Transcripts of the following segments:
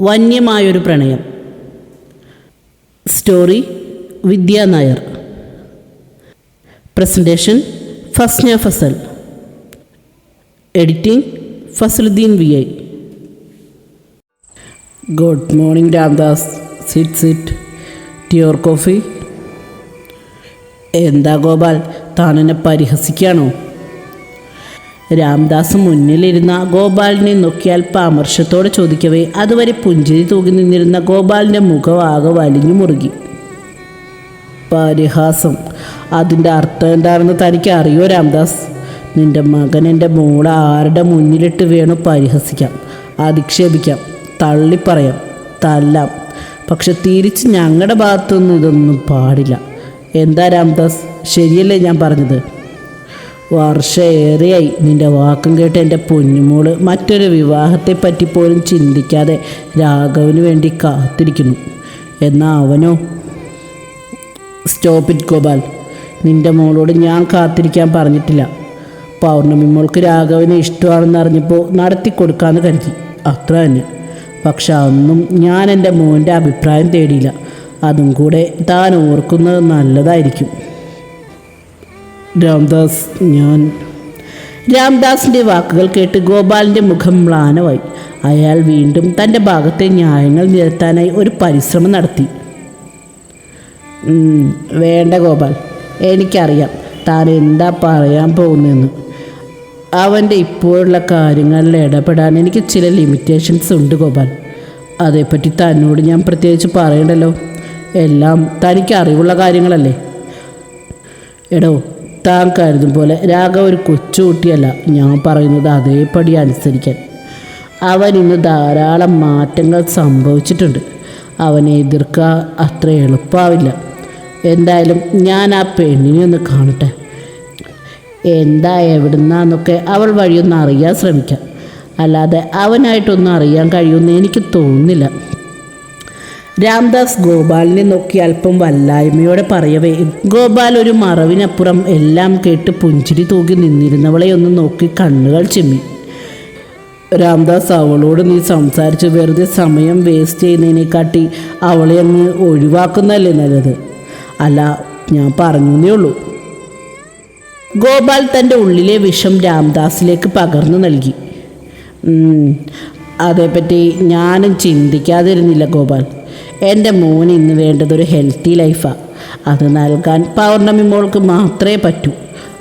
വന്യമായൊരു പ്രണയം. Story Vidya Nair. Presentation Fasna Fasal. Editing Fasaluddin V I. Good morning Ramdas sit sit ട്യൂർ coffee എന്താ ഗോപാൽ? താനെന്നെ പരിഹസിക്കുകയാണോ രാംദാസ് മുന്നിലിരുന്ന ഗോപാലിനെ നോക്കിയാൽ പാമർശത്തോടെ ചോദിക്കവേ അതുവരെ പുഞ്ചിരി തൂകി നിന്നിരുന്ന ഗോപാലിന്റെ ആകെ വലിഞ്ഞു മുറുകി. പരിഹാസം. അതിന്റെ അർത്ഥം എന്താണെന്ന് തനിക്ക് അറിയോ രാംദാസ്? നിന്റെ മകൻ എന്റെ മോളെ ആരുടെ മുന്നിലിട്ട് വേണോ പരിഹസിക്കാം അധിക്ഷേപിക്കാം തള്ളിപ്പറയാം തല്ലാം. പക്ഷെ തിരിച്ച് ഞങ്ങളുടെ ഭാഗത്തുനിന്ന് ഇതൊന്നും പാടില്ല. എന്താ രാംദാസ്? ശരിയല്ലേ ഞാൻ പറഞ്ഞത്? വർഷമേറെയായി നിന്റെ വാക്കും കേട്ട് എന്റെ പൊന്നുമോൾ മറ്റൊരു വിവാഹത്തെ പറ്റി പോലും ചിന്തിക്കാതെ രാഘവന് വേണ്ടി കാത്തിരിക്കുന്നു. എന്നാൽ അവനോ? Stop it Gopal. നിന്റെ മോളോട് ഞാൻ കാത്തിരിക്കാൻ പറഞ്ഞിട്ടില്ല. പൗർണമി മോൾക്ക് രാഘവന് ഇഷ്ടമാണെന്ന് അറിഞ്ഞപ്പോൾ നടത്തി കൊടുക്കാമെന്ന് കരുതി. അത്ര തന്നെ. പക്ഷെ അന്നും ഞാൻ എന്റെ മോന്റെ അഭിപ്രായം തേടിയില്ല. അതും കൂടെ താൻ ഓർക്കുന്നത് നല്ലതായിരിക്കും. രാംദാസ് ഞാൻ. രാംദാസിന്റെ വാക്കുകൾ കേട്ട് ഗോപാലിന്റെ മുഖം മ്ലാനമായി. അയാൾ വീണ്ടും തന്റെ ഭാഗത്തെ ന്യായങ്ങൾ നിരത്താനായി ഒരു പരിശ്രമം നടത്തി. വേണ്ട ഗോപാൽ എനിക്കറിയാം താൻ എന്താ പറയാൻ പോകുന്നതെന്ന്. അവന്റെ ഇപ്പോഴുള്ള കാര്യങ്ങളിൽ ഇടപെടാൻ എനിക്ക് ചില ലിമിറ്റേഷൻസ് ഉണ്ട് ഗോപാൽ. അതേപ്പറ്റി തന്നോട് ഞാൻ പ്രത്യേകിച്ച് പറയണ്ടല്ലോ. എല്ലാം തനിക്ക് അറിവുള്ള കാര്യങ്ങളല്ലേ? എടോ താൻ കരുതും പോലെ രാഘവ ഒരു കൊച്ചുകുട്ടിയല്ല. ഞാൻ പറയുന്നത് അതേപടി അനുസരിക്കാൻ. അവൻ ഇന്ന് ധാരാളം മാറ്റങ്ങൾ സംഭവിച്ചിട്ടുണ്ട്. അവനെ എതിർക്കുക അത്ര എളുപ്പമാവില്ല. എന്തായാലും ഞാൻ ആ പെണ്ണിനെ ഒന്ന് കാണട്ടെ. എന്താ എവിടുന്നാന്നൊക്കെ അവൾ വഴിയൊന്ന് അറിയാൻ ശ്രമിക്കാം. അല്ലാതെ അവനായിട്ടൊന്നും അറിയാൻ കഴിയുമെന്ന് എനിക്ക് തോന്നുന്നില്ല. രാംദാസ് ഗോപാലിനെ നോക്കി അല്പം വല്ലായ്മയോടെ പറയവേ ഗോപാൽ ഒരു മറവിനപ്പുറം എല്ലാം കേട്ട് പുഞ്ചിരി തൂകി നിന്നിരുന്നവളെ ഒന്ന് നോക്കി കണ്ണുകൾ ചിമ്മി. രാംദാസ് അവളോട് നീ സംസാരിച്ച് വെറുതെ സമയം വേസ്റ്റ് ചെയ്യുന്നതിനെക്കാട്ടി അവളെ അങ്ങ് ഒഴിവാക്കുന്നതല്ലേ നല്ലത്? അല്ല ഞാൻ പറഞ്ഞേ ഉള്ളൂ. ഗോപാൽ തന്റെ ഉള്ളിലെ വിഷം രാംദാസിലേക്ക് പകർന്നു നൽകി. അതേപ്പറ്റി ഞാനും ചിന്തിക്കാതിരുന്നില്ല ഗോപാൽ. എന്റെ മോൻ ഇന്ന് വേണ്ടത് ഒരു ഹെൽത്തി ലൈഫാണ് അത് നൽകാൻ പൗർണമി മോൾക്ക് മാത്രമേ പറ്റൂ.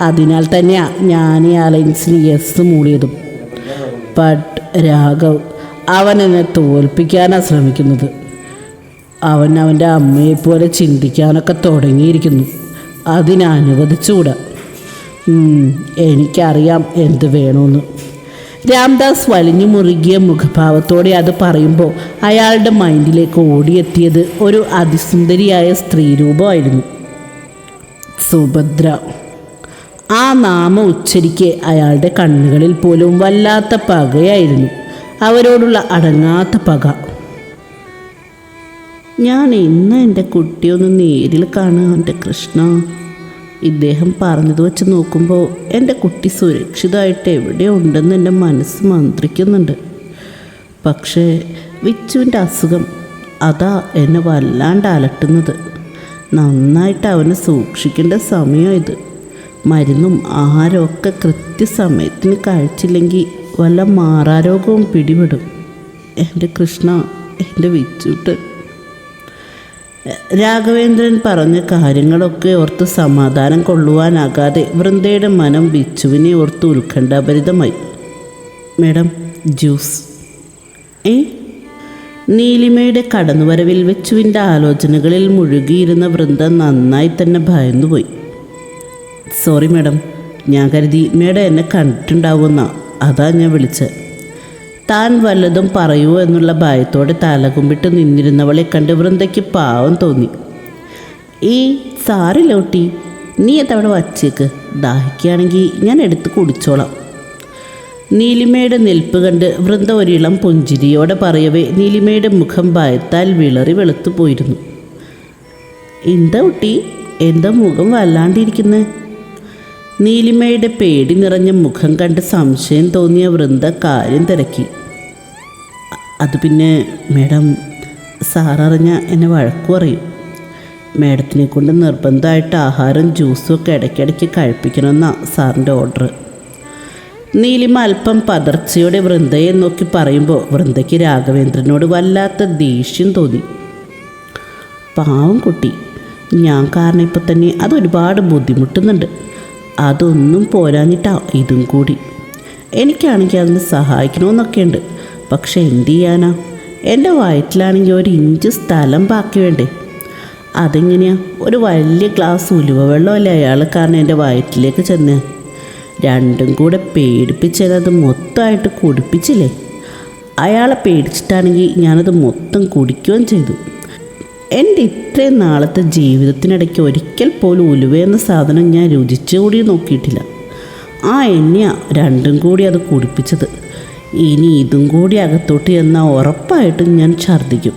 അതിനാൽ തന്നെയാണ് ഞാൻ ഈ അലയൻസിന് യെസ് മൂളിയതും. ബട്ട് രാഘവ് അവൻ എന്നെ തോൽപ്പിക്കാനാണ് ശ്രമിക്കുന്നത്. അവൻ അവന്റെ അമ്മയെപ്പോലെ ചിന്തിക്കാനൊക്കെ തുടങ്ങിയിരിക്കുന്നു. അതിനനുവദിച്ചുകൂടാ. എനിക്കറിയാം എന്ത് വേണമെന്ന് രാംദാസ് വലിഞ്ഞു മുറുകിയ മുഖഭാവത്തോടെ അത് പറയുമ്പോൾ അയാളുടെ മൈൻഡിലേക്ക് ഓടിയെത്തിയത് ഒരു അതിസുന്ദരിയായ സ്ത്രീരൂപമായിരുന്നു. സുഭദ്ര. ആ നാമ ഉച്ചരിക്ക് അയാളുടെ കണ്ണുകളിൽ പോലും വല്ലാത്ത പകയായിരുന്നു. അവരോടുള്ള അടങ്ങാത്ത പക. ഞാൻ ഇന്ന് എന്റെ കുട്ടിയൊന്ന് നേരിൽ കാണാം എന്റെ കൃഷ്ണ. ഇദ്ദേഹം പറഞ്ഞത് വെച്ച് നോക്കുമ്പോൾ എന്റെ കുട്ടി സുരക്ഷിതമായിട്ട് എവിടെ ഉണ്ടെന്ന് എന്റെ മനസ്സ് മന്ത്രിക്കുന്നുണ്ട്. പക്ഷേ വിച്ചുവിന്റെ അസുഖം അതാ എന്നെ വല്ലാണ്ട് അലട്ടുന്നത്. നന്നായിട്ട് അവനെ സൂക്ഷിക്കേണ്ട സമയം ഇത്. മരുന്നും ആഹാരമൊക്കെ കൃത്യസമയത്തിന് കഴിച്ചില്ലെങ്കിൽ വല്ല മാറാരോഗവും പിടിപെടും. എന്റെ കൃഷ്ണ എന്റെ വിച്ചൂട്ട് രാഘവേന്ദ്രൻ പറഞ്ഞ കാര്യങ്ങളൊക്കെ ഓർത്ത് സമാധാനം കൊള്ളുവാനാകാതെ വൃന്ദയുടെ മനം ബിച്ചുവിനെ ഓർത്ത് ഉത്കണ്ഠാഭരിതമായി. Madam juice. ഏ? നീലിമയുടെ കടന്നുവരവിൽ വെച്ചുവിന്റെ ആലോചനകളിൽ മുഴുകിയിരുന്ന വൃന്ദ നന്നായി തന്നെ ഭയന്നുപോയി. Sorry madam. ഞാൻ കരുതി മേഡം എന്നെ കണ്ടിട്ടുണ്ടാവുമെന്നാ. അതാ ഞാൻ വിളിച്ചത് താൻ വല്ലതും പറയുമോ എന്നുള്ള ഭയത്തോടെ തലകുമ്പിട്ട് നിന്നിരുന്നവളെ കണ്ട് വൃന്ദയ്ക്ക് പാവം തോന്നി. ഈ സാറി ലോട്ടി നീ എത്തവിടെ വച്ചേക്ക്. ദാഹിക്കുകയാണെങ്കിൽ ഞാൻ എടുത്ത് കുടിച്ചോളാം. നീലിമയുടെ നിൽപ്പ് കണ്ട് വൃന്ദ ഒരിളം പുഞ്ചിരിയോടെ പറയവേ നീലിമയുടെ മുഖം ഭയത്താൽ വിളറി വെളുത്തു പോയിരുന്നു എന്താ കുട്ടി? എന്താ മുഖം വല്ലാണ്ടിരിക്കുന്നേ? നീലിമയുടെ പേടി നിറഞ്ഞ മുഖം കണ്ട് സംശയം തോന്നിയ വൃന്ദ കാര്യം തിരക്കി. അത് പിന്നെ മേഡം സാററിഞ്ഞ എന്നെ വഴക്കു പറയും. മേഡത്തിനെ കൊണ്ട് നിർബന്ധമായിട്ട് ആഹാരം ജ്യൂസും ഒക്കെ ഇടയ്ക്കിടയ്ക്ക് കഴിപ്പിക്കണമെന്നാണ് സാറിന്റെ ഓർഡർ. നീലിമ അല്പം പതർച്ചയോടെ വൃന്ദയെ നോക്കി പറയുമ്പോൾ വൃന്ദയ്ക്ക് രാഘവേന്ദ്രനോട് വല്ലാത്ത ദേഷ്യം തോന്നി. പാവം കുട്ടി ഞാൻ കാരണം ഇപ്പം തന്നെ അതൊരുപാട് ബുദ്ധിമുട്ടുന്നുണ്ട്. അതൊന്നും പോരാഞ്ഞിട്ടാ ഇതും കൂടി. എനിക്കാണെങ്കിൽ അതിന് സഹായിക്കണമെന്നൊക്കെ ഉണ്ട് പക്ഷെ എന്തു ചെയ്യാനാ? എന്റെ വയറ്റിലാണെങ്കിൽ ഒരു ഇഞ്ച് സ്ഥലം ബാക്കി വേണ്ടേ? അതെങ്ങനെയാ? ഒരു വലിയ ഗ്ലാസ് ഉലുവ വെള്ളമല്ലേ അയാൾ കാരണം എന്റെ വയറ്റിലേക്ക് ചെന്ന്? രണ്ടും കൂടെ പേടിപ്പിച്ചത് മൊത്തമായിട്ട് കുടിപ്പിച്ചില്ലേ? അയാളെ പേടിച്ചിട്ടാണെങ്കിൽ ഞാനത് മൊത്തം കുടിക്കുകയും ചെയ്തു. എന്റെ ഇത്രയും നാളത്തെ ജീവിതത്തിനിടയ്ക്ക് ഒരിക്കൽ പോലും ഉലുവ എന്ന സാധനം ഞാൻ രുചിച്ചു കൂടി നോക്കിയിട്ടില്ല. ആ എണ്ണയാ രണ്ടും കൂടി അത് കുടിപ്പിച്ചത്. ഇനി ഇതും കൂടി അകത്തോട്ട് എന്നാൽ ഉറപ്പായിട്ടും ഞാൻ ഛർദ്ദിക്കും.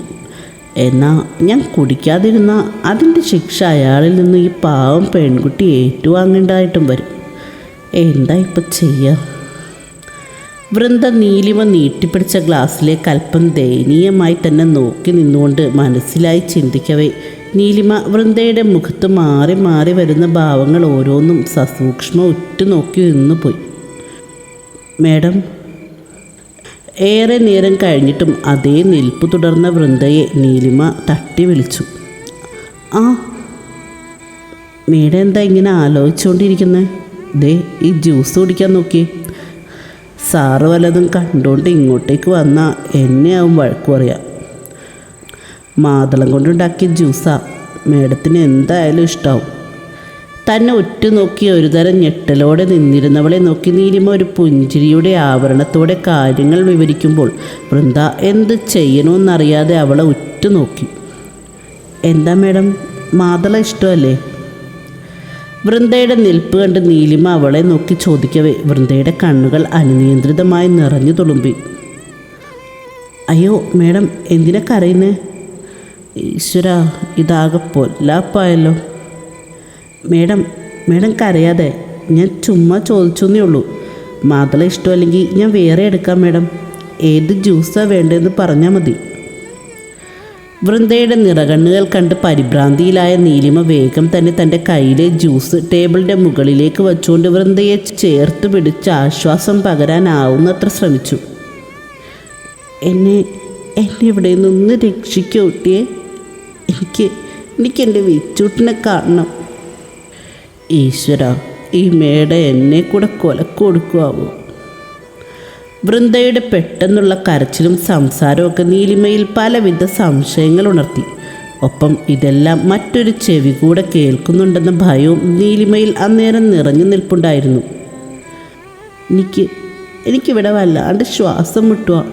എന്നാൽ ഞാൻ കുടിക്കാതിരുന്ന അതിന്റെ ശിക്ഷ അയാളിൽ നിന്ന് ഈ പാവം പെൺകുട്ടി ഏറ്റുവാങ്ങേണ്ടതായിട്ടും വരും. എന്താ ഇപ്പം ചെയ്യുക വൃന്ദ നീലിമ നീട്ടിപ്പിടിച്ച ഗ്ലാസ്സിലെ അല്പം ദയനീയമായി തന്നെ നോക്കി നിന്നുകൊണ്ട് മനസ്സിലായി ചിന്തിക്കവേ. നീലിമ വൃന്ദയുടെ മുഖത്ത് മാറി മാറി വരുന്ന ഭാവങ്ങൾ ഓരോന്നും സസൂക്ഷ്മ ഉറ്റുനോക്കി നിന്നു പോയി മേഡം ഏറെ നേരം കഴിഞ്ഞിട്ടും അതേ നിൽപ്പ് തുടർന്ന വൃന്ദയെ നീലിമ തട്ടി വിളിച്ചു. ആ മേഡം എന്താ ഇങ്ങനെ ആലോചിച്ചുകൊണ്ടിരിക്കുന്നത് ദേ ഈ ജ്യൂസ് കുടിക്കാൻ നോക്കിയേ. സാറ് വല്ലതും കണ്ടുകൊണ്ട് ഇങ്ങോട്ടേക്ക് വന്നാൽ എന്നെ ആവും വഴക്കു പറയാം. മാതളം കൊണ്ടുണ്ടാക്കിയ ജ്യൂസാ. മേഡത്തിന് എന്തായാലും ഇഷ്ടാവും. തന്നെ ഉറ്റുനോക്കി ഒരുതരം ഞെട്ടലോടെ നിന്നിരുന്നവളെ നോക്കി നീലിമ ഒരു പുഞ്ചിരിയുടെ ആവരണത്തോടെ കാര്യങ്ങൾ വിവരിക്കുമ്പോൾ വൃന്ദ എന്ത് ചെയ്യണമെന്നറിയാതെ അവളെ ഉറ്റുനോക്കി എന്താ മേഡം? മാതള ഇഷ്ടമല്ലേ? വൃന്ദയുടെ നിൽപ്പ് കണ്ട് നീലിമ അവളെ നോക്കി ചോദിക്കവേ വൃന്ദയുടെ കണ്ണുകൾ അനിയന്ത്രിതമായി നിറഞ്ഞു തുളുമ്പി. അയ്യോ മേഡം എന്തിനാ കരയുന്നേ? ഈശ്വര ഇതാകെ പൊല്ലാപ്പായല്ലോ. മേഡം മേഡം കരയാതെ ഞാൻ ചുമ്മാ ചോദിച്ചെന്നേ ഉള്ളൂ. മാതള ഇഷ്ടമല്ലെങ്കിൽ ഞാൻ വേറെ എടുക്കാം മേഡം. ഏത് ജ്യൂസാണ് വേണ്ടതെന്ന് പറഞ്ഞാൽ മതി. വൃന്ദയുടെ നിറകണ്ണുകൾ കണ്ട് പരിഭ്രാന്തിയിലായ നീലിമ വേഗം തന്നെ തന്റെ കയ്യിലെ ജ്യൂസ് ടേബിളിന്റെ മുകളിലേക്ക് വച്ചുകൊണ്ട് വൃന്ദയെ ചേർത്ത് പിടിച്ച് ആശ്വാസം പകരാനാവുന്നത്ര ശ്രമിച്ചു. എന്നെ എന്നെ ഇവിടെ നിന്ന് രക്ഷിക്കൂട്ടിയെ എനിക്ക് എനിക്ക് എന്റെ വിച്ചൂട്ടിനെ കാണണം. ഈശ്വര ഈ മേട എന്നെ കൂടെ കൊലക്ക് കൊടുക്കുവാവോ വൃന്ദയുടെ പെട്ടെന്നുള്ള കരച്ചിലും സംസാരമൊക്കെ നീലിമയിൽ പലവിധ സംശയങ്ങൾ ഉണർത്തി. ഒപ്പം ഇതെല്ലാം മറ്റൊരു ചെവി കൂടെ കേൾക്കുന്നുണ്ടെന്ന ഭയവും നീലിമയിൽ അന്നേരം നിറഞ്ഞു നിൽപ്പുണ്ടായിരുന്നു. എനിക്ക് എനിക്കിവിടെ വല്ലാണ്ട് ശ്വാസം മുട്ടുക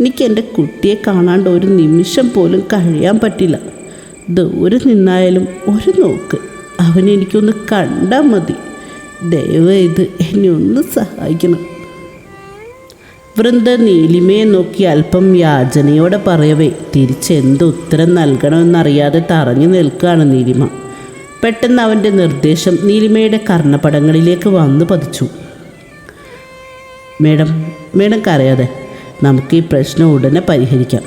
എനിക്ക് എന്റെ കുട്ടിയെ കാണാണ്ട് ഒരു നിമിഷം പോലും കഴിയാൻ പറ്റില്ല. ദൂരെ നിന്നായാലും ഒരു നോക്ക്. അവനെനിക്കൊന്ന് കണ്ടാൽ മതി. ദയവ് ഇത് എന്നെ ഒന്ന് സഹായിക്കണം. വൃന്ദ നീലിമയെ നോക്കി അല്പം യാചനയോടെ പറയവേ തിരിച്ചെന്ത് ഉത്തരം നൽകണമെന്നറിയാതെ തറഞ്ഞു നിൽക്കുകയാണ് നീലിമ. പെട്ടെന്ന് അവന്റെ നിർദ്ദേശം നീലിമയുടെ കർണപടങ്ങളിലേക്ക് വന്നു പതിച്ചു. മേഡം മേഡം കരയാതെ നമുക്ക് ഈ പ്രശ്നം ഉടനെ പരിഹരിക്കാം.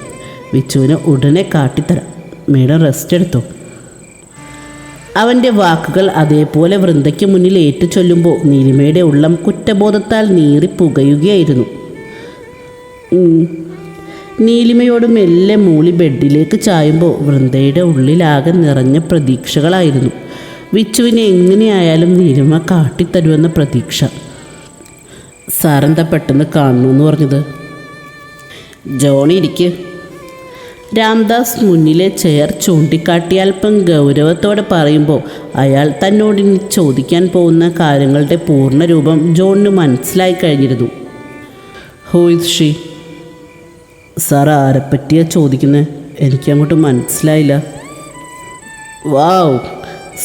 വിച്ചുവിനെ ഉടനെ കാട്ടിത്തരാം. മേഡം റെസ്റ്റ് എടുത്തോ. അവന്റെ വാക്കുകൾ അതേപോലെ വൃന്ദയ്ക്ക് മുന്നിൽ ഏറ്റു ചൊല്ലുമ്പോൾ നീലിമയുടെ ഉള്ളം കുറ്റബോധത്താൽ നീറി പുകയുകയായിരുന്നു. നീലിമയോട് മെല്ലെ മൂളി ബെഡിലേക്ക് ചായുമ്പോൾ വൃന്ദയുടെ ഉള്ളിലാകെ നിറഞ്ഞ പ്രതീക്ഷകളായിരുന്നു. വിച്ചുവിനെ എങ്ങനെയായാലും നീലിമ കാട്ടിത്തരുമെന്ന പ്രതീക്ഷ. സാറെന്താ പെട്ടെന്ന് എന്ന് പറഞ്ഞത്. ജോണി ഇരിക്ക്. രാംദാസ് മുന്നിലെ ചെയർ ചൂണ്ടിക്കാട്ടി അല്പം ഗൗരവത്തോടെ പറയുമ്പോൾ അയാൾ തന്നോട് ഇനി ചോദിക്കാൻ പോകുന്ന കാര്യങ്ങളുടെ പൂർണ രൂപം ജോണിന് മനസ്സിലായി കഴിഞ്ഞിരുന്നു. ഹൂ ഷീ സാർ ആരെപ്പറ്റിയാ ചോദിക്കുന്നത് എനിക്കങ്ങോട്ട് മനസ്സിലായില്ല. Wow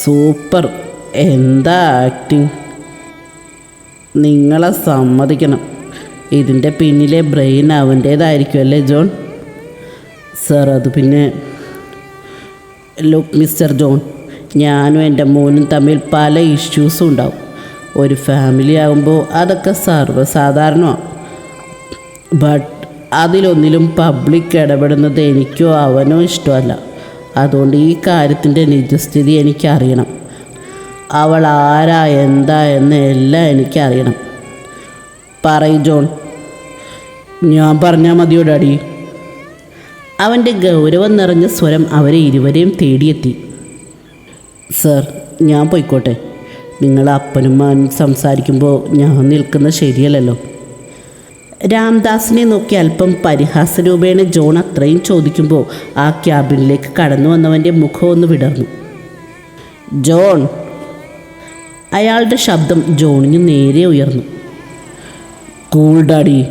super. എന്താ ആക്ടിങ് നിങ്ങളെ സമ്മതിക്കണം. ഇതിന്റെ പിന്നിലെ ബ്രെയിൻ അവന്റേതായിരിക്കും അല്ലേ ജോൺ? സാർ അത് പിന്നെ ലുക്ക് മിസ്റ്റർ ജോൺ ഞാനും എന്റെ മോനും തമ്മിൽ പല ഇഷ്യൂസും ഉണ്ടാവും. ഒരു ഫാമിലി ആകുമ്പോൾ അതൊക്കെ സർവസാധാരണമാണ് ബട്ട് അതിലൊന്നിലും പബ്ലിക് ഇടപെടുന്നത് എനിക്കോ അവനോ ഇഷ്ടമല്ല. അതുകൊണ്ട് ഈ കാര്യത്തിന്റെ നിജസ്ഥിതി എനിക്കറിയണം. അവൾ ആരാ എന്താ എന്ന് എല്ലാം എനിക്കറിയണം. പറയ് ജോൺ. ഞാൻ പറഞ്ഞാൽ മതിയോ ഡാഡി? അവന്റെ ഗൗരവം നിറഞ്ഞ സ്വരം അവരെ ഇരുവരെയും തേടിയെത്തി. സർ ഞാൻ പോയിക്കോട്ടെ. നിങ്ങൾ അപ്പനും മകനും സംസാരിക്കുമ്പോൾ ഞാൻ നിൽക്കുന്നത് ശരിയല്ലല്ലോ. രാംദാസിനെ നോക്കി അല്പം പരിഹാസരൂപേണ ജോൺ അത്രയും ചോദിക്കുമ്പോൾ ആ ക്യാബിനിലേക്ക് കടന്നു വന്നവന്റെ മുഖം ഒന്ന് വിടർന്നു. ജോൺ അയാളുടെ ശബ്ദം ജോണിന് നേരെ ഉയർന്നു. കൂൾ ഡാഡി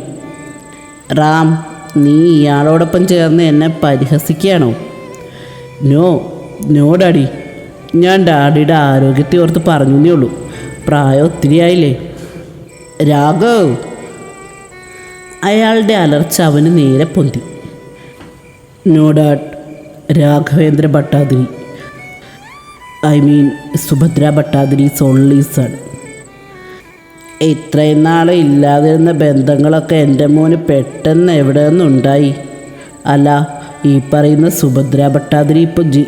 റാം നീ ഇയാളോടൊപ്പം ചേർന്ന് എന്നെ പരിഹസിക്കുകയാണോ? നോ നോ ഡാഡി ഞാൻ ഡാഡിയുടെ ആരോഗ്യത്തെ ഓർത്ത് പറഞ്ഞേ ഉള്ളൂ. പ്രായം ഒത്തിരിയായില്ലേ? രാഘവ് അയാളുടെ അലർച്ച അവന് നേരെ പൊന്തി. No doubt Raghavendra Bhattathiri. I mean Subhadra Bhattathiri സോൺലീസാണ് son ഇത്രയും നാളെ ഇല്ലാതിരുന്ന ബന്ധങ്ങളൊക്കെ എന്റെ മോന് പെട്ടെന്ന് എവിടെ നിന്നുണ്ടായി അല്ല ഈ പറയുന്ന സുഭദ്ര ഭട്ടാതിരി ഇപ്പോൾ ജി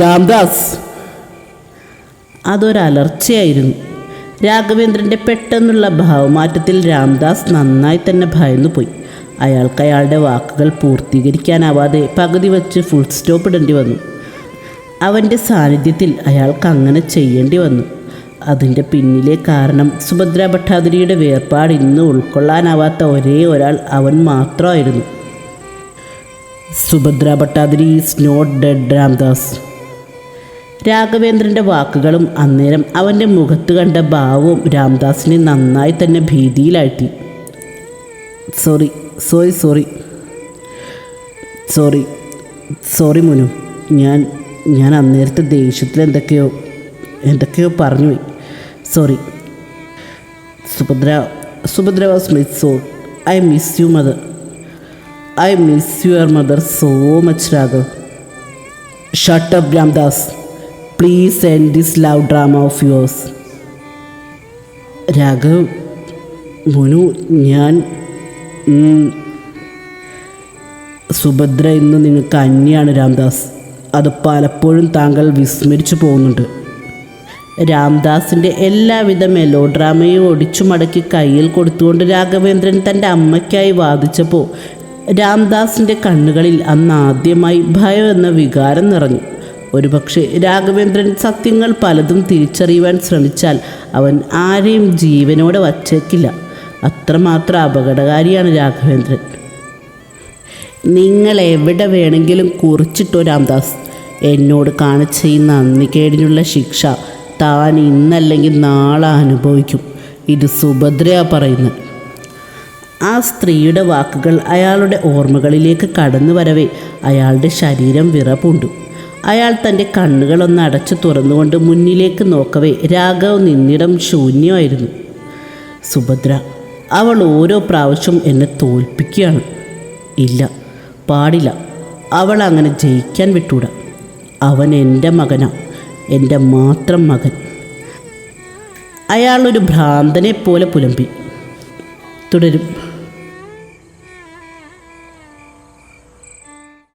രാംദാസ്. അതൊരലർച്ചയായിരുന്നു. രാഘവേന്ദ്രന്റെ പെട്ടെന്നുള്ള ഭാവമാറ്റത്തിൽ രാംദാസ് നന്നായി തന്നെ ഭയന്നു പോയി. അയാൾക്ക് അയാളുടെ വാക്കുകൾ പൂർത്തീകരിക്കാനാവാതെ പകുതി വച്ച് ഫുൾ സ്റ്റോപ്പ് ഇടേണ്ടി വന്നു. അവന്റെ സാന്നിധ്യത്തിൽ അയാൾക്ക് അങ്ങനെ ചെയ്യേണ്ടി വന്നു. അതിന്റെ പിന്നിലെ കാരണം സുഭദ്ര ഭട്ടാതിരിയുടെ വേർപാട് ഇന്ന് ഉൾക്കൊള്ളാനാവാത്ത ഒരേ ഒരാൾ അവൻ മാത്രമായിരുന്നു. Subhadra Bhattathiri is not dead Ramdas. രാഘവേന്ദ്രന്റെ വാക്കുകളും അന്നേരം അവന്റെ മുഖത്ത് കണ്ട ഭാവവും രാംദാസിനെ നന്നായി തന്നെ ഭീതിയിലാഴ്ത്തി. Sorry sorry sorry sorry sorry Munu ഞാൻ ഞാൻ അന്നേരത്തെ ദേഷ്യത്തിൽ എന്തൊക്കെയോ എന്തൊക്കെയോ പറഞ്ഞു sorry Subhadra Subhadra was miss so I miss you mother. I miss your mother so much Raghav. Shut up Ramdas. Please send this love drama of yours Raghav Munu ഞാൻ സുഭദ്ര ഇന്ന് നിങ്ങൾക്ക് അന്യാണ് രാംദാസ്. അത് പലപ്പോഴും താങ്കൾ വിസ്മരിച്ചു പോകുന്നുണ്ട്. രാംദാസിന്റെ എല്ലാവിധ മെലോ ഡ്രാമയും ഒടിച്ചു മടക്കി കയ്യിൽ കൊടുത്തുകൊണ്ട് രാഘവേന്ദ്രൻ തന്റെ അമ്മയ്ക്കായി വാദിച്ചപ്പോൾ രാംദാസിന്റെ കണ്ണുകളിൽ അന്ന് ആദ്യമായി ഭയം എന്ന വികാരം നിറഞ്ഞു. ഒരുപക്ഷെ രാഘവേന്ദ്രൻ സത്യങ്ങൾ പലതും തിരിച്ചറിയുവാൻ ശ്രമിച്ചാൽ അവൻ ആരെയും ജീവനോടെ വച്ചേക്കില്ല. അത്രമാത്രം അപകടകാരിയാണ് രാഘവേന്ദ്രൻ. നിങ്ങൾ എവിടെ വേണമെങ്കിലും കുറിച്ചിട്ടോ രാംദാസ്. എന്നോട് കാണിച്ച ഈ നന്ദികേടിനുള്ള ശിക്ഷ താൻ ഇന്നല്ലെങ്കിൽ നാളെ അനുഭവിക്കും. ഇത് സുഭദ്രയാ പറയുന്നത്. ആ സ്ത്രീയുടെ വാക്കുകൾ അയാളുടെ ഓർമ്മകളിലേക്ക് കടന്നു വരവേ അയാളുടെ ശരീരം വിറപൂണ്ടു. അയാൾ തന്റെ കണ്ണുകളൊന്ന് അടച്ചു തുറന്നുകൊണ്ട് മുന്നിലേക്ക് നോക്കവേ രാഘവ് നിന്നിടം ശൂന്യമായിരുന്നു. സുഭദ്ര അവൾ ഓരോ പ്രാവശ്യം എന്നെ തോൽപ്പിക്കുകയാണ്. ഇല്ല പാടില്ല. അവൾ അങ്ങനെ ജയിക്കാൻ വിട്ടൂടാ. അവൻ എന്റെ മകനാ എന്റെ മാത്രം മകൻ. അയാളൊരു ഭ്രാന്തനെ പോലെ പുലമ്പി. തുടരും.